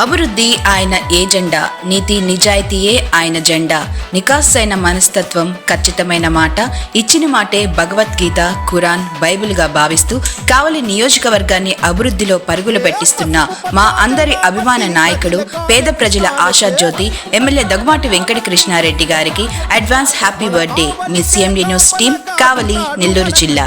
అభివృద్ధి ఆయన ఏజెండా నీతి నిజాయితీయే ఆయన జెండా. నికాసైన మనస్తత్వం ఖచ్చితమైన మాట. ఇచ్చిన మాటే భగవద్గీత ఖురాన్ బైబిల్గా భావిస్తూ కావలి నియోజకవర్గాన్ని అభివృద్ధిలో పరుగులు పెట్టిస్తున్న మా అందరి అభిమాన నాయకుడు పేద ప్రజల ఆశాజ్యోతి ఎమ్మెల్యే దగ్గుమాటి వెంకట కృష్ణారెడ్డి గారికి అడ్వాన్స్ హ్యాపీ బర్త్డే. మీ CMD news team Kavali Nellore జిల్లా.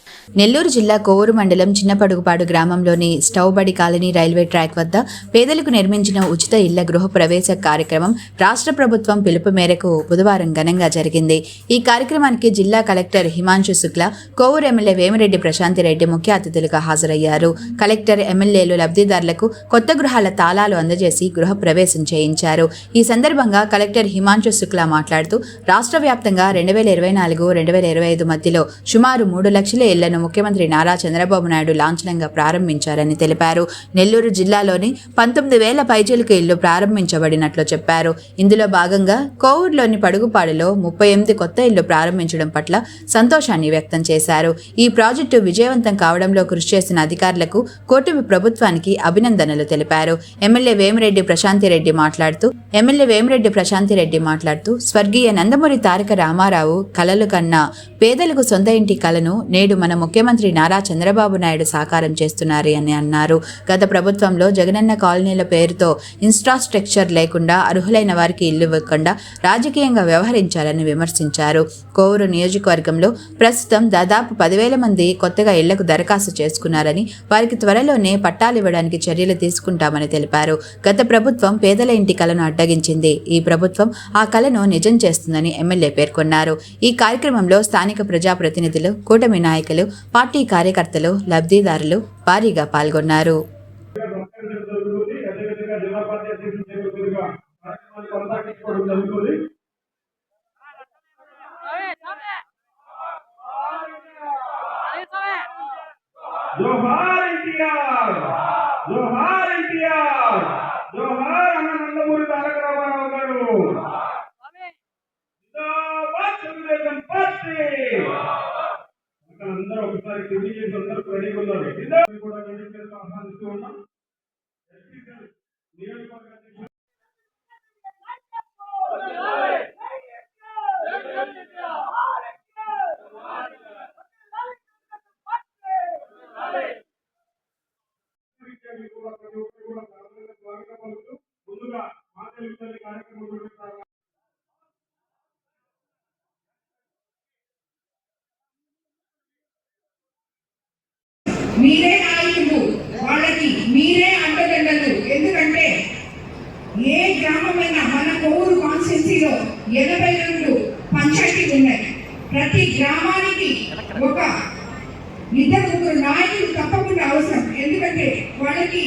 నెల్లూరు జిల్లా కోవూరు మండలం చిన్నపడుగుపాడు గ్రామంలోని స్టౌబడి కాలనీ రైల్వే ట్రాక్ వద్ద పేదలకు నిర్మించిన ఉచిత ఇళ్ళ గృహ ప్రవేశ కార్యక్రమం రాష్ట్ర ప్రభుత్వం పిలుపు మేరకు బుధవారం ఘనంగా జరిగింది. ఈ కార్యక్రమానికి జిల్లా కలెక్టర్ హిమాంశు శుక్లా కోవూరు ఎమ్మెల్యే వేమిరెడ్డి ప్రశాంతిరెడ్డి ముఖ్య అతిథులుగా హాజరయ్యారు. కలెక్టర్ ఎమ్మెల్యేలు లబ్ధిదారులకు కొత్త గృహాల తాళాలు అందజేసి గృహ ప్రవేశం చేయించారు. ఈ సందర్భంగా కలెక్టర్ హిమాంశు శుక్లా మాట్లాడుతూ రాష్ట్ర వ్యాప్తంగా రెండు వేల ఇరవై నాలుగు రెండు వేల ఇరవై ఐదు మధ్యలో సుమారు మూడు లక్షల ఇళ్ళను ముఖ్యమంత్రి నారా చంద్రబాబు నాయుడు లాంఛనంగా ప్రారంభించారని తెలిపారు. నెల్లూరు జిల్లాలోని పంతొమ్మిది వేల పైచీలకు ఇల్లు ప్రారంభించబడినట్లు చెప్పారు. ఇందులో భాగంగా కోవూరులోని పడుగుపాడులో ముప్పై ఎనిమిది కొత్త ఇల్లు ప్రారంభించడం పట్ల సంతోషాన్ని వ్యక్తం చేశారు. ఈ ప్రాజెక్టు విజయవంతం కావడంలో కృషి చేసిన అధికారులకు కూటమి ప్రభుత్వానికి అభినందనలు తెలిపారు. ఎమ్మెల్యే వేమిరెడ్డి ప్రశాంతిరెడ్డి మాట్లాడుతూ ఎమ్మెల్యే వేమిరెడ్డి ప్రశాంతిరెడ్డి మాట్లాడుతూ స్వర్గీయ నందమూరి తారక రామారావు కలలు కన్నా పేదలకు సొంత ఇంటి కలను నేడు మనం ముఖ్యమంత్రి నారా చంద్రబాబు నాయుడు సాకారం చేస్తున్నారు అని అన్నారు. గత ప్రభుత్వంలో జగనన్న కాలనీల పేరుతో ఇన్ఫ్రాస్ట్రక్చర్ లేకుండా అర్హులైన వారికి ఇల్లు ఇవ్వకుండా రాజకీయంగా వ్యవహరించారని విమర్శించారు. కోవూరు నియోజకవర్గంలో ప్రస్తుతం దాదాపు పదివేల మంది కొత్తగా ఇళ్ళకు దరఖాస్తు చేసుకున్నారని వారికి త్వరలోనే పట్టాలు ఇవ్వడానికి చర్యలు తీసుకుంటామని తెలిపారు. గత ప్రభుత్వం పేదల ఇంటి కలను అడ్డగించింది. ఈ ప్రభుత్వం ఆ కలను నిజం చేస్తుందని ఎమ్మెల్యే పేర్కొన్నారు. ఈ కార్యక్రమంలో స్థానిక ప్రజాప్రతినిధులు కూటమి నాయకులు పార్టీ కార్యకర్తలు లబ్ధిదారులు భారీగా పాల్గొన్నారు. జోహార్ ఎన్టీఆర్! జోహార్ ఎన్టీఆర్! జోహార్ అన్న నందమూరి తారక రామారావు గారు జిందాబాద్ తెలుగుదేశం పార్టీ ఇక్కడ మరి ఒకసారి కింది చేసి అందరూ రెడీగా ఉన్నారు. కూడా రెడీ ఆహ్వానిస్తూ ఉన్నాం. నియోజకవర్గ ముందుగా మా తెలుగు కార్యక్రమం మీరే నాయకులు. వాళ్ళకి మీరే అండదండలు. ఎందుకంటే ఏ గ్రామమైనా మన కోవూరు కాన్స్టిట్యూన్సీలో ఎనభై రెండు పంచాయతీలు ఉన్నాయి. ప్రతి గ్రామానికి ఒక ఇద్దరు ముగ్గురు నాయకులు తప్పకుండా అవసరం. ఎందుకంటే వాళ్ళకి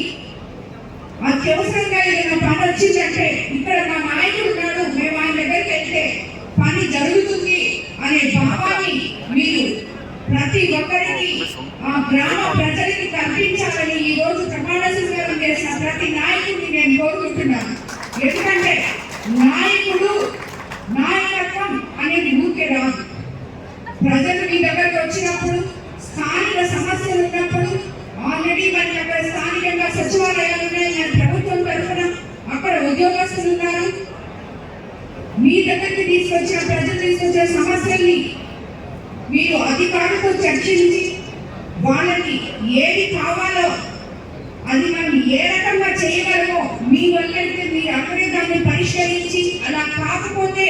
అత్యవసరంగా ఏదైనా పని వచ్చిందంటే ఇక్కడ మా నాయకుడు ఉన్నాడు. మేము ఆయన దగ్గరికి వెళ్తే పని జరుగుతుంది అనే భావాన్ని ప్రతి ఒక్కరికి ఆ గ్రామ ప్రజలకి కల్పించాలని ఈ రోజు ప్రమాణ స్వీకారం చేసిన ప్రతి నాయకుడిని నేను కోరుకుంటున్నాను. ఎందుకంటే నాయకుడు నాయకత్వం అనేది ఊరికే రాదు. ప్రజలు మీ దగ్గరకు వచ్చినప్పుడు స్థానిక సమస్యలు ఉన్నప్పుడు ఆల్రెడీ మరి అక్కడ స్థానికంగా సచివాలయాలు ఉన్నాయి మన ప్రభుత్వం తరఫున అక్కడ ఉద్యోగస్తులు ఉన్నారు. మీ దగ్గరికి తీసుకొచ్చిన ప్రజలు తీసుకొచ్చే సమస్యల్ని మీరు అధికారులతో చర్చించి వాళ్ళకి ఏది కావాలో అది మనం ఏ రకంగా చేయగలమో మీ వల్లైతే మీరు అక్కడే దాన్ని పరిష్కరించి అలా కాకపోతే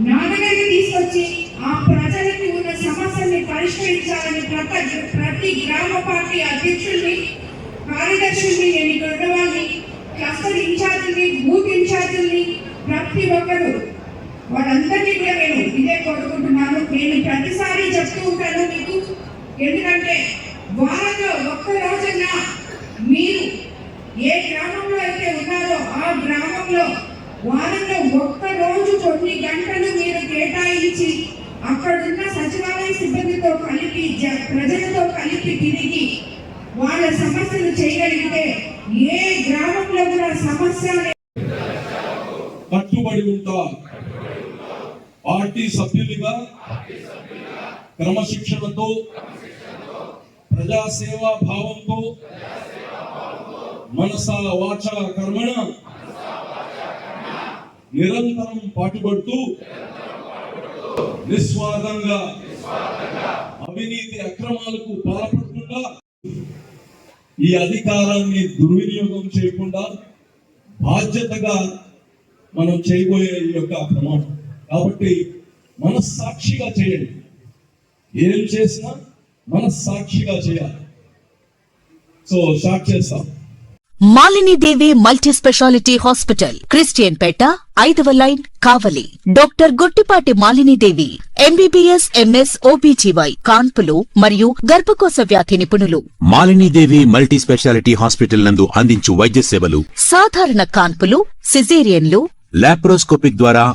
నా దగ్గరికి తీసుకొచ్చి ఆ ప్రజలకి ఉన్న సమస్యల్ని పరిష్కరించాలని ప్రతి ప్రతి గ్రామ పార్టీ అధ్యక్షుల్ని కార్యదర్శుల్ని నేను ఇక్కడ వాళ్ళని క్లస్టర్ ఇన్ఛార్జిల్ని బూత్ ఇన్ఛార్జిల్ని ప్రతి ఒక్కరు వాళ్ళందరినీ కూడా నేను ఇదే కోరుకుంటున్నాను. నేను ప్రతిసారి చెప్తూ ఉంటాను మీకు. ఎందుకంటే వారంలో ఒక్క రోజున్నా మీరు ఏ గ్రామంలో అయితే ఉన్నారో ఆ గ్రామంలో వారంలో ఒక్క రోజు కొన్ని గంటలు మీరు కేటాయించి అక్కడున్న సచివాలయ సిబ్బందితో కలిపి జ- ప్రజలతో కలిపి తిరిగి వాళ్ళ సమస్యలు చేయగలిగితే ఏ గ్రామంలో కూడా సమస్య పట్టుబడి కట్టుబడి పార్టీ సభ్యులుగా క్రమశిక్షణతో ప్రజాసేవా భావంతో మనస వాచ కర్మణ నిరంతరం పాటుపడుతూ నిస్వార్థంగా అవినీతి అక్రమాలకు పాల్పడకుండా ఈ అధికారాన్ని దుర్వినియోగం చేయకుండా బాధ్యతగా మనం చేయబోయే ఈ యొక్క ప్రమాణం. కాబట్టి మనస్సాక్షిగా చేయండి. ఏం చేసినా మనస్సాక్షిగా చేయాలి. సో స్టార్ట్ చేస్తాం. Malinidevi multi speciality hospital Christian Peta ఐదవ line Kavali. Doctor Guttipati Malinidevi MBBS MS OBGY కాన్పులు మరియు గర్భకోశ వ్యాధి నిపుణులు. మాలినీదేవి మల్టీ స్పెషాలిటీ హాస్పిటల్ నందు అందించు వైద్య సేవలు సాధారణ కాన్పులు సిజేరియన్లు లాప్రోస్కోపిక్ ద్వారా